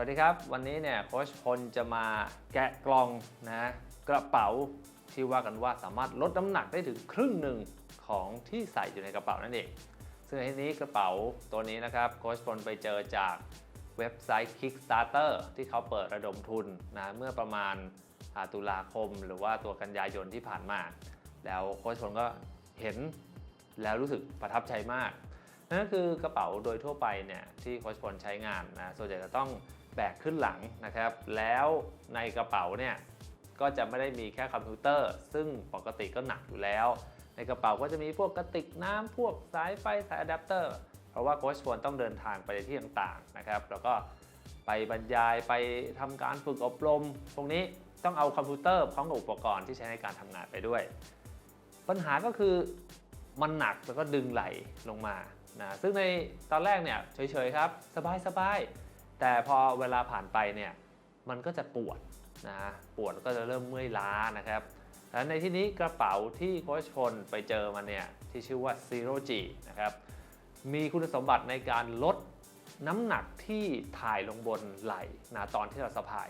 วัสดีครับ วันนี้เนี่ยโค้ชพลจะมาแกะกล่องนะกระเป๋าที่ว่ากันว่าสามารถลดน้ำหนักได้ถึงครึ่งหนึ่งของที่ใส่อยู่ในกระเป๋านั่นเอง ซึ่งทีนี้กระเป๋าตัวนี้นะครับโค้ชพลไปเจอจากเว็บไซต์ Kickstarter ที่เขาเปิดระดมทุนนะเมื่อประมาณาตุลาคม หรือว่าตัวกันยายนที่ผ่านมา แล้วโค้ชพลก็เห็นแล้วรู้สึกประทับใจมากนั่นก็คือกระเป๋าโดยทั่วไปเนี่ยที่โค้ชพลใช้งานนะส่วนใหญ่จะต้อง แบกขึ้นหลังนะครับ แล้วในกระเป๋าเนี่ยก็จะไม่ได้มีแค่คอมพิวเตอร์ ซึ่งปกติก็หนักอยู่แล้ว ในกระเป๋าก็จะมีพวกกระติกน้ำพวกสายไฟสายอะแดปเตอร์เพราะว่าโค้ชพลต้องเดินทางไปในที่ต่างๆนะครับ แล้วก็ไปบรรยายไปทำการฝึกอบรมพวกนี้ต้องเอาคอมพิวเตอร์พร้อมกับอุปกรณ์ที่ใช้ในการทำงานไปด้วย ปัญหาก็คือมันหนักแล้วก็ดึงไหลลงมานะซึ่งในตอนแรกเนี่ยเฉยๆครับ สบายๆ แต่พอเวลาผ่านไปเนี่ยมันก็จะปวดนะปวดก็จะเริ่มเมื่อยล้านะครับและในที่นี้กระเป๋าที่โค้ชพลไปเจอมาเนี่ยที่ชื่อว่า Zero G นะครับมีคุณสมบัติในการลดน้ำหนักที่ถ่ายลงบนไหล่นะตอนที่เราสะพาย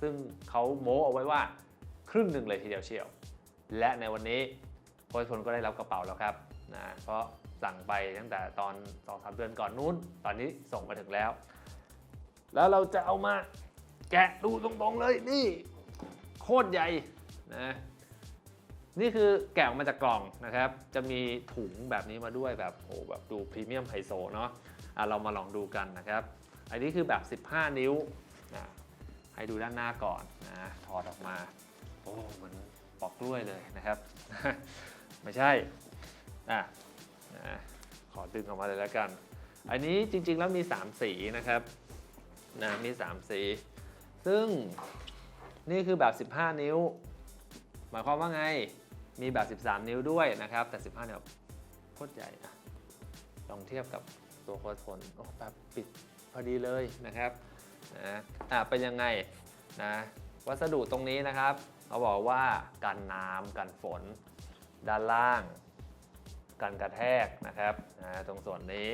ซึ่งเขาโม้เอาไว้ว่าครึ่งหนึ่งเลยทีเดียวเชียว และในวันนี้โค้ชพลก็ได้รับกระเป๋าแล้วครับนะเพราะสั่งไปตั้งแต่ตอน2อสเดือนก่อนนู้น ตอนนี้ส่งมาถึงแล้ว แล้วเราจะเอามาแกะดูตรงๆเลยนี่โคตรใหญ่นะนี่คือแกะออกมาจากกล่องนะครับ จะมีถุงแบบนี้มาด้วยแบบโอ้แบบดูพรีเมียมไฮโซเนาะอะเรามาลองดูกันนะครับ อันนี้คือแบบ 15 นิ้วนะให้ดูด้านหน้าก่อนนะถอดออกมา โอ้เหมือนปอกกล้วยเลยนะครับ ไม่ใช่อะนะขอดึงออกมาเลยแล้วกัน อันนี้จริงๆแล้วมี 3 สีนะครับ นะมี 3 สี ซึ่งนี่คือแบบ 15 นิ้ว หมายความว่าไง มีแบบ 13 นิ้วด้วยนะครับ แต่ 15นิ้วโคตรใหญ่อะลองเทียบกับตัวโค้ดผลโอ้แบบปิดพอดีเลยนะครับนะอะเป็นยังไงนะวัสดุตรงนี้นะครับเขาบอกว่ากันน้ำกันฝน ด้านล่าง กันกระแทกนะครับนะตรงส่วนนี้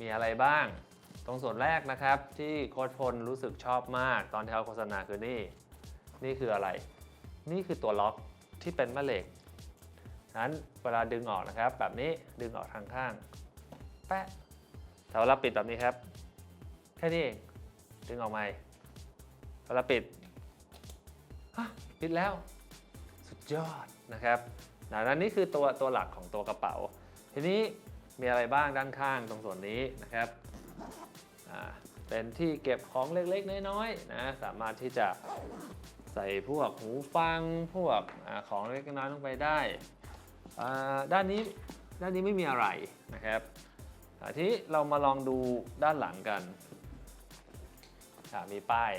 มีอะไรบ้าง ตรงส่วนแรกนะครับที่โค้ดพลรู้สึกชอบมากตอนที่เขาโฆษณาคือนี่ นี่คืออะไร นี่คือตัวล็อกที่เป็นแม่เหล็กนั้นเวลาดึงออกนะครับ แบบนี้ดึงออกทางข้าง แปะแต่เวลาปิดแบบนี้ครับ แค่นี้เอง ดึงออกมาเวลาปิดปิดแล้ว สุดยอดนะครับนะนั่นนี่คือตัวตัวหลักของตัวกระเป๋า ทีนี้มีอะไรบ้างด้านข้างตรงส่วนนี้นะครับ เป็นที่เก็บของเล็กๆ น้อยๆนะสามารถที่จะใส่พวกหูฟังพวกอของเล็กน้อยลงไปได้ ด้านนี้ด้านนี้ไม่มีอะไรนะครับทีนี้เรามาลองดูด้านหลังกัน มีป้าย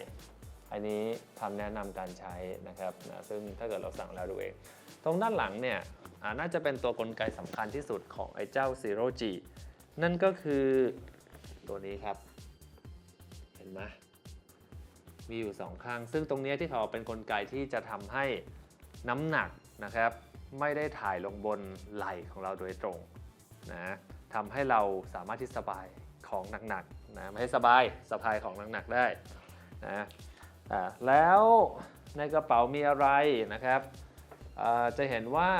อันนี้คำแนะนำการใช้นะครับนะซึ่งถ้าเกิดเราสั่งแล้วดูเอง ตรงด้านหลังเนี่ยน่าจะเป็นตัวกลไกสำคัญที่สุดของไอ้เจ้า Zero G นั่นก็คือตัวนี้ครับ ห็นไหมมีอยู่สองข้าง ซึ่งตรงนี้ที่เขาบอเป็นกลไกที่จะทำให้น้ำหนักนะครับ ไม่ได้ถ่ายลงบนไหล่ของเราโดยตรงนะทำให้เราสามารถที่สบายของหนักๆนะไม่ให้สบายสะพายของหนักๆได้นะแล้วในกระเป๋ามีอะไรนะครับจะเห็นว่า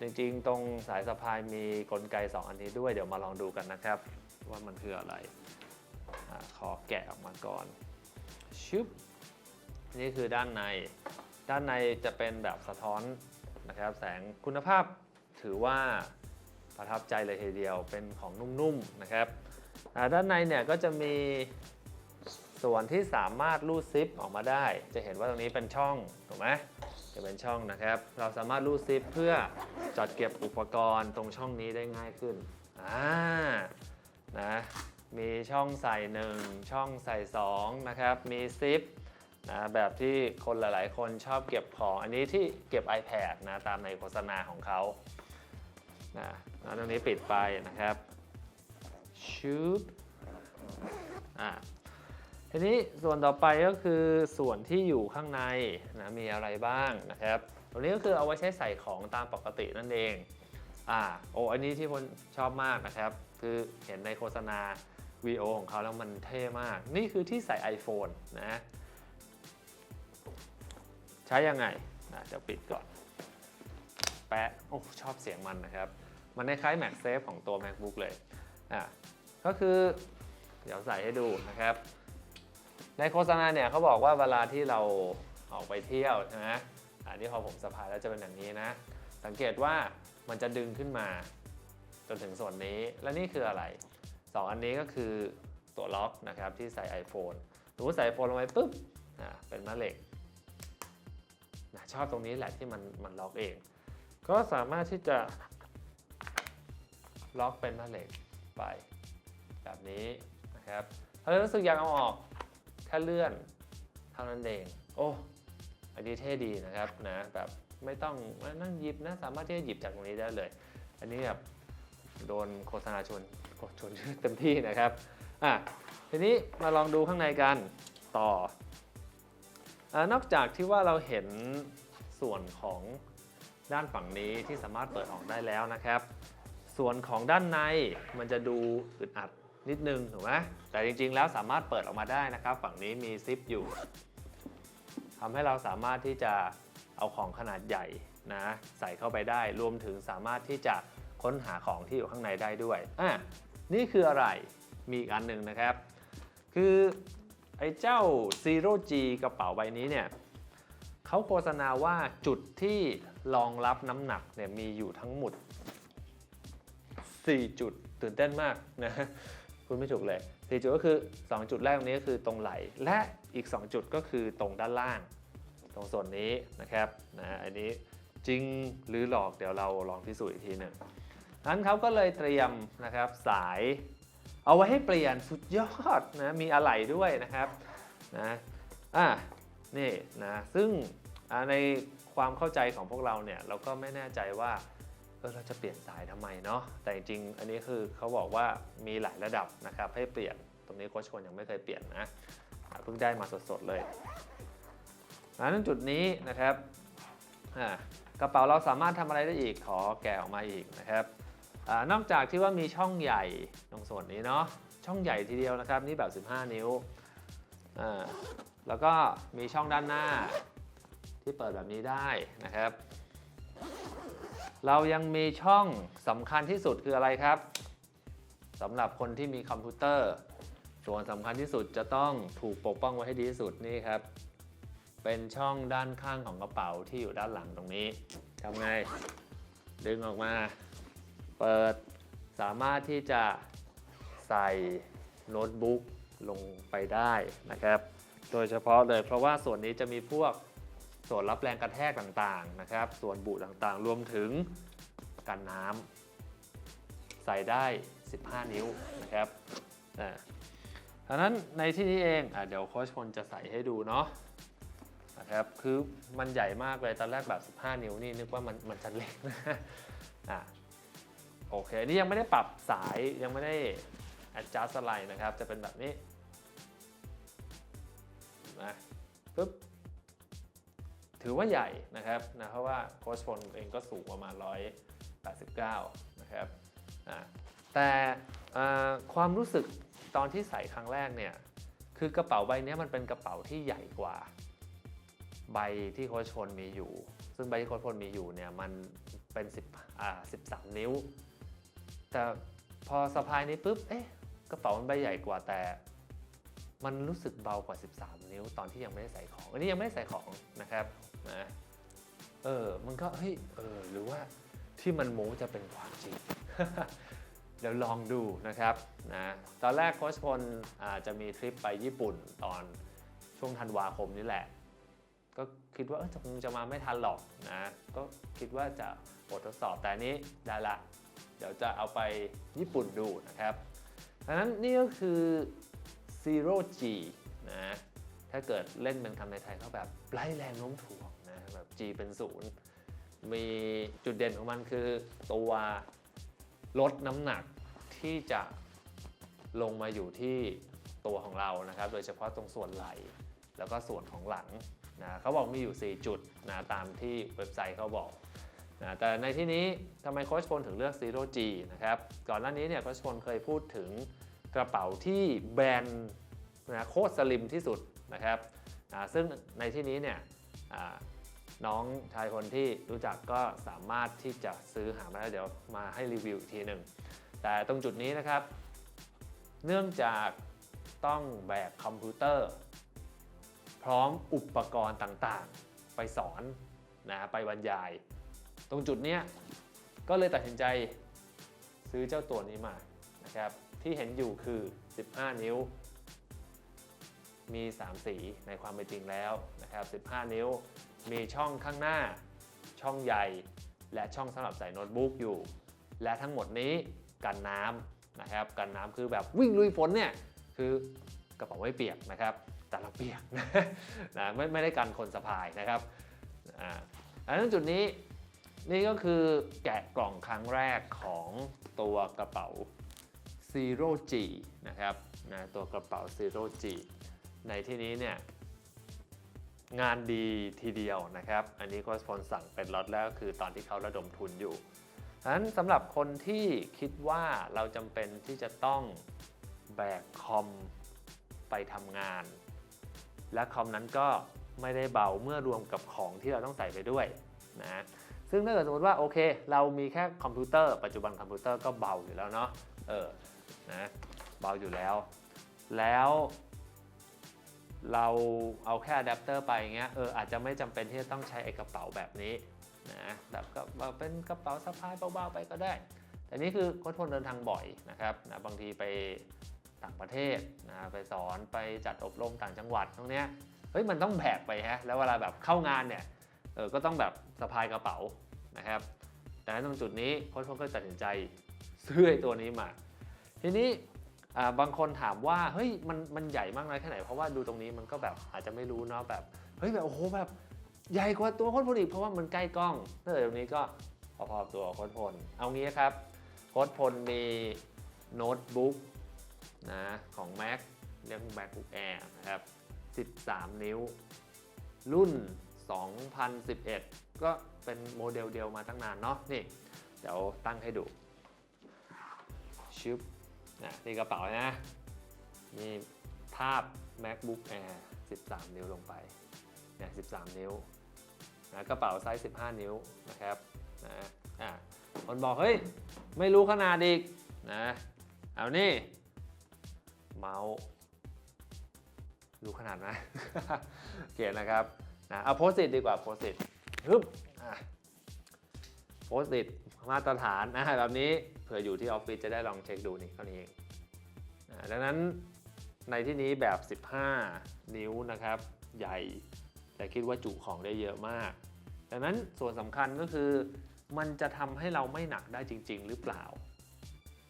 จริงๆ ตรงสายสะพายมีกลไก 2 อันนี้ด้วยเดี๋ยวมาลองดูกันนะครับ ว่ามันคืออะไร ขอแกะออกมาก่อนชึบนี่คือด้านใน ด้านในจะเป็นแบบสะท้อนนะครับ แสงคุณภาพถือว่าประทับใจเลยทีเดียวเป็นของนุ่มๆนะครับ ด้านในเนี่ยก็จะมีส่วนที่สามารถรูดซิปออกมาได้ จะเห็นว่าตรงนี้เป็นช่องถูกไหมจะเป็นช่องนะครับ เราสามารถรูดซิปเพื่อจัดเก็บอุปกรณ์ตรงช่องนี้ได้ง่ายขึ้นอ่านะ มีช่องใส่ 1 ช่องใส่ 2 นะครับ มีซิปนะแบบที่คนหลาย ๆ คนชอบเก็บของ อันนี้ที่เก็บ iPad นะตามในโฆษณาของเขานะแล้วตรงนี้ปิดไปนะครับชุบอ่าทีนี้ส่วนต่อไปก็คือส่วนที่อยู่ข้างในนะมีอะไรบ้างนะครับตัวนี้ก็คือเอาไว้ใช้ใส่ของตามปกตินั่นเองอ่าโอ้อันนี้ที่คนชอบมากนะครับ คือเห็นในโฆษณา VO ของเขาแล้วมันเท่มาก นี่คือที่ใส่ iPhone นะ ใช้ยังไงนะเดี๋ยวปิดก่อน แปะ โอ้ชอบเสียงมันนะครับ มันคล้าย MagSafe ของตัว MacBook เลยอะก็คือ เดี๋ยวใส่ให้ดูนะครับ ในโฆษณาเนี่ยเขาบอกว่าเวลาที่เราออกไปเที่ยวใช่ไหมอันนี้พอผมสะพายแล้วจะเป็นอย่างนี้นะ สังเกตว่ามันจะดึงขึ้นมาจนถึงส่วนนี้ และนี่คืออะไร 2 อันนี้ก็คือตัวล็อกนะครับที่ใส่ iPhone สมมติใส่ iPhone ลงไปปุ๊บอะเป็นแม่เหล็กนะชอบตรงนี้แหละที่มันมันล็อกเอง ก็สามารถที่จะล็อกเป็นแม่เหล็กไป แบบนี้นะครับถ้ารู้สึกอยากเอาออกแค่เลื่อนเท่านั้นเอง โอ้อันนี้เท่ดีนะครับนะแบบไม่ต้องนั่งหยิบนะสามารถที่จะหยิบจากตรงนี้ได้เลย อันนี้แบบโดนโฆษณาชวน ชวนเต็มที่นะครับอะทีนี้มาลองดูข้างในกันต่ออนอกจากที่ว่าเราเห็นส่วนของด้านฝั่งนี้ที่สามารถเปิดออกได้แล้วนะครับ ส่วนของด้านในมันจะดูอึดอัดนิดนึงถูกไหมแต่จริงๆ แล้วสามารถเปิดออกมาได้นะครับ ฝั่งนี้มีซิปอยู่ทำให้เราสามารถที่จะเอาของขนาดใหญ่นะใส่เข้าไปได้ รวมถึงสามารถที่จะ ค้นหาของที่อยู่ข้างในได้ด้วยอะนี่คืออะไรมีอีกอันหนึ่งนะครับ คือไอ้เจ้า Zero G กระเป๋าใบนี้เนี่ยเขาโฆษณาว่าจุดที่รองรับน้ำหนักเนี่ยมีอยู่ทั้งหมด 4 จุดตื่นเต้นมากนะคุณไม่ถูกเลย4จุดก็คือ 2 จุดแรกตรงนี้ก็คือตรงไหล และอีก 2 จุดก็คือตรงด้านล่าง ตรงส่วนนี้นะครับนะอันนี้จริงหรือหลอกเดี๋ยวเราลองพิสูจน์อีกทีหนึ่ง นั้นเขาก็เลยเตรียมนะครับสายเอาไว้ให้เปลี่ยนสุดยอดนะมีอะไหล่ด้วยนะครับนะอะนี่นะซึ่งในความเข้าใจของพวกเราเนี่ยเราก็ไม่แน่ใจว่าเออเราจะเปลี่ยนสายทำไมเนาะแต่จริงอันนี้คือเขาบอกว่ามีหลายระดับนะครับให้เปลี่ยนตรงนี้โค้ชคนยังไม่เคยเปลี่ยนนะอะเพิ่งได้มาสดๆเลยนั้นจุดนี้นะครับอ่ากระเป๋าเราสามารถทำอะไรได้อีกขอแกะออกมาอีกนะครับ อนอกจากที่ว่ามีช่องใหญ่ตรงส่วนนี้เนาะช่องใหญ่ทีเดียวนะครับ นี่แบบ 15 นิ้วแล้วก็มีช่องด้านหน้าที่เปิดแบบนี้ได้นะครับ เรายังมีช่องสำคัญที่สุดคืออะไรครับสำหรับคนที่มีคอมพิวเตอร์ ส่วนสำคัญที่สุดจะต้องถูกปกป้องไว้ให้ดีที่สุดนี่ครับ เป็นช่องด้านข้างของกระเป๋าที่อยู่ด้านหลังตรงนี้ทำไง ดึงออกมา เปิดสามารถที่จะใส่โน้ตบุ๊กลงไปได้นะครับ โดยเฉพาะเลยเพราะว่าส่วนนี้จะมีพวกส่วนรับแรงกระแทกต่างๆนะครับ ส่วนบุต่างๆ รวมถึงกันน้ำใส่ได้ 15 นิ้วนะครับอ่าดังนั้นในที่นี้เองอเดี๋ยวโค้ชพลจะใส่ให้ดูเนาะนะครับคือมันใหญ่มากเลยตอนแรกแบบ 15 นิ้วนี่นึกว่ามันมันจะเล็กนะอะ โอเคนี่ยังไม่ได้ปรับสายยังไม่ได้ adjust อะไรนะครับ จะเป็นแบบนี้นะปึ๊บถือว่าใหญ่นะครับนะเพราะว่าโค้ชพลเองก็สูงประมาณ 189 นะครับอ่าแต่ความรู้สึกตอนที่ใส่ครั้งแรกเนี่ยคือกระเป๋าใบนี้มันเป็นกระเป๋าที่ใหญ่กว่า ใบที่โค้ชพลมีอยู่ ซึ่งใบที่โค้ชพลมีอยู่เนี่ยมันเป็น10อ่า13 นิ้ว แต่พอสะพายนี้ปุ๊บ เอ๊ะ กระเป๋ามันใบใหญ่กว่าแต่ มันรู้สึกเบากว่า 13 นิ้วตอนที่ยังไม่ได้ใส่ของ อันนี้ยังไม่ได้ใส่ของนะครับนะเออ มันก็เฮ้ย เออ หรือว่าที่มันโม้จะเป็นความจริง เดี๋ยวลองดูนะครับนะ ตอนแรกโค้ชพลอาจจะมีทริปไปญี่ปุ่นตอนช่วงธันวาคมนี่แหละ ก็คิดว่าเออคงจะมาไม่ทันหรอกนะ ก็คิดว่าจะบททดสอบแต่อันนี้ได้ละ ดี๋ยวจะเอาไปญี่ปุ่นดูนะครับดังนั้นนี่ก็คือ Zero G นะถ้าเกิดเล่นเป็นคำในไทยเขาแบบไร้แรงโน้มถ่วงนะแบบ G เป็นศูนย์มีจุดเด่นของมันคือตัวลดน้ำหนักที่จะลงมาอยู่ที่ตัวของเรานะครับ โดยเฉพาะตรงส่วนไหล่แล้วก็ส่วนของหลังนะเขาบอกมีอยู่ 4 จุดนะตามที่เว็บไซต์เขาบอก นะแต่ในที่นี้ทำไมโค้ชพลถึงเลือก Zero G นะครับก่อนหน้านี้เนี่ยโค้ชพลเคยพูดถึงกระเป๋าที่แบรนด์นะโคตรสลิมที่สุดนะครับซึ่งในที่นี้เนี่ยน้องชายคนที่รู้จักก็สามารถที่จะซื้อหามาได้เดี๋ยวมาให้รีวิวอีกทีหนึ่งแต่ตรงจุดนี้นะครับ เนื่องจากต้องแบกคอมพิวเตอร์ พร้อมอุปกรณ์ต่างๆ ไปสอนนะไปบรรยาย ตรงจุดเนี้ยก็เลยตัดสินใจซื้อเจ้าตัวนี้มานะครับที่เห็นอยู่คือ 15 นิ้ว มี 3 สีในความเป็นจริงแล้วนะครับ 15 นิ้วมีช่องข้างหน้า ช่องใหญ่ และช่องสำหรับใส่โน้ตบุ๊กอยู่ และทั้งหมดนี้กันน้ำนะครับกันน้ำคือแบบวิ่งลุยฝนเนี่ยคือกระเป๋าไม่เปียกนะครับ แต่เราเปียกนะไม่ไม่ได้กันคนสะพายนะครับอ่าอันนั้นจุดนี้ นี่ก็คือแกะกล่องครั้งแรกของตัวกระเป๋า Zero G นะครับนะตัวกระเป๋า Zero G ในที่นี้เนี่ยงานดีทีเดียวนะครับ อันนี้ก็สปอนสั่งเป็นล็อตแล้วคือตอนที่เขาระดมทุนอยู่ฉะนั้นสำหรับคนที่คิดว่าเราจำเป็นที่จะต้องแบกคอมไปทำงาน และคอมนั้นก็ไม่ได้เบาเมื่อรวมกับของที่เราต้องใส่ไปด้วยนะ ซึ่งถ้าเกิดสมมติว่าโอเค เรามีแค่คอมพิวเตอร์ ปัจจุบันคอมพิวเตอร์ก็เบาอยู่แล้วเนาะเออนะเบาอยู่แล้ว แล้วเราเอาแค่อะแดปเตอร์ไปอย่างเงี้ยเอออาจจะไม่จำเป็นที่จะต้องใช้ไอ้กระเป๋าแบบนี้นะแบบก็เป็นกระเป๋าสะพายเบาๆไปก็ได้ แต่นี่คือคนทนเดินทางบ่อยนะครับนะบางทีไปต่างประเทศนะไปสอนไปจัดอบรมต่างจังหวัดตรงเนี้ยเฮ้ยมันต้องแบกไปฮะแล้วเวลาแบบเข้างานเนี่ย เออก็ต้องแบบสะพายกระเป๋านะครับแต่ตรงจุดนี้โค้ชก็ตัดสินใจซื้อไอ้ตัวนี้มา ทีนี้บางคนถามว่าเฮ้ยมันมันใหญ่มากน้อยแค่ไหนเพราะว่าดูตรงนี้มันก็แบบอาจจะไม่รู้เนาะแบบเฮ้ยแบบโอ้โหแบบใหญ่กว่าตัวโค้ชพลอีกเพราะว่ามันใกล้กล้องถ้าเกิดตรงนี้ก็พอๆตัวโค้ชพลเอางี้ครับโค้ชพลมีโน้ตบุ๊กนะของ Mac เรียก MacBook Air นะครับ 13 นิ้ว รุ่น 2011 ก็เป็นโมเดลเดียวมาตั้งนานเนาะนี่ เดี๋ยวตั้งให้ดูชึบนะนี่กระเป๋านะมีภาพ MacBook Air 13 นิ้วลงไปเนี่ย13 นิ้วนะกระเป๋าไซส์ 15 นิ้วนะครับนะอะคนบอก เฮ้ย ไม่รู้ขนาดอีกนะเอานี่ เมาส์รู้ขนาดไหมเขียนนะครับ นะเอาโพสต์ิดีกว่าโพสต์ิฮึบโพสต์ิมาตรฐานนะแบบนี้เผื่ออยู่ที่ออฟฟิศจะได้ลองเช็คดูนี่เท่านี้เองอะดังนั้นในที่นี้แบบ 15 นิ้วนะครับ ใหญ่แต่คิดว่าจุของได้เยอะมาก ดังนั้นส่วนสำคัญก็คือ มันจะทำให้เราไม่หนักได้จริง ๆ หรือเปล่า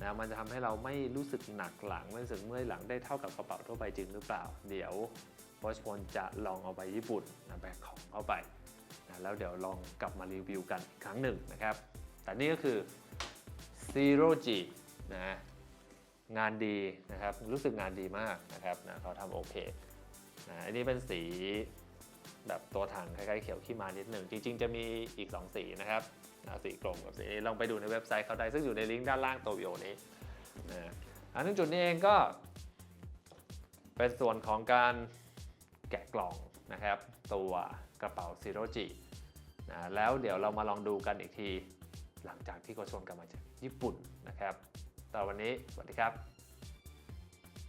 นะมันจะทำให้เราไม่รู้สึกหนักหลังไม่รู้สึกเมื่อยหลังได้เท่ากับกระเป๋าทั่วไปจริงหรือเปล่า เดี๋ยว โค้ชพลจะลองเอาไปญี่ปุ่นนะแบกของเข้าไปนะแล้วเดี๋ยวลองกลับมารีวิวกันอีกครั้งหนึ่งนะครับ แต่นี่ก็คือ Zero G นะงานดีนะครับ รู้สึกงานดีมากนะครับนะเขาทำโอเคนะอันนี้เป็นสีแบบตัวถังคล้ายๆเขียวขี้มานิดหนึ่ง จริง ๆ จะมีอีก 2 สีนะครับนะสีกลมกับสีนี้ลองไปดูในเว็บไซต์เขาได้ซึ่งอยู่ในลิงก์ด้านล่างตัววิดีโอนี้นะอันนึงจุดนี้เองก็ เป็นส่วนของการ แกะกล่องนะครับ ตัวกระเป๋าซีโรจินะแล้วเดี๋ยวเรามาลองดูกันอีกที หลังจากที่โคชนกลับมาจากญี่ปุ่นนะครับตอนวันนี้สวัสดีครับ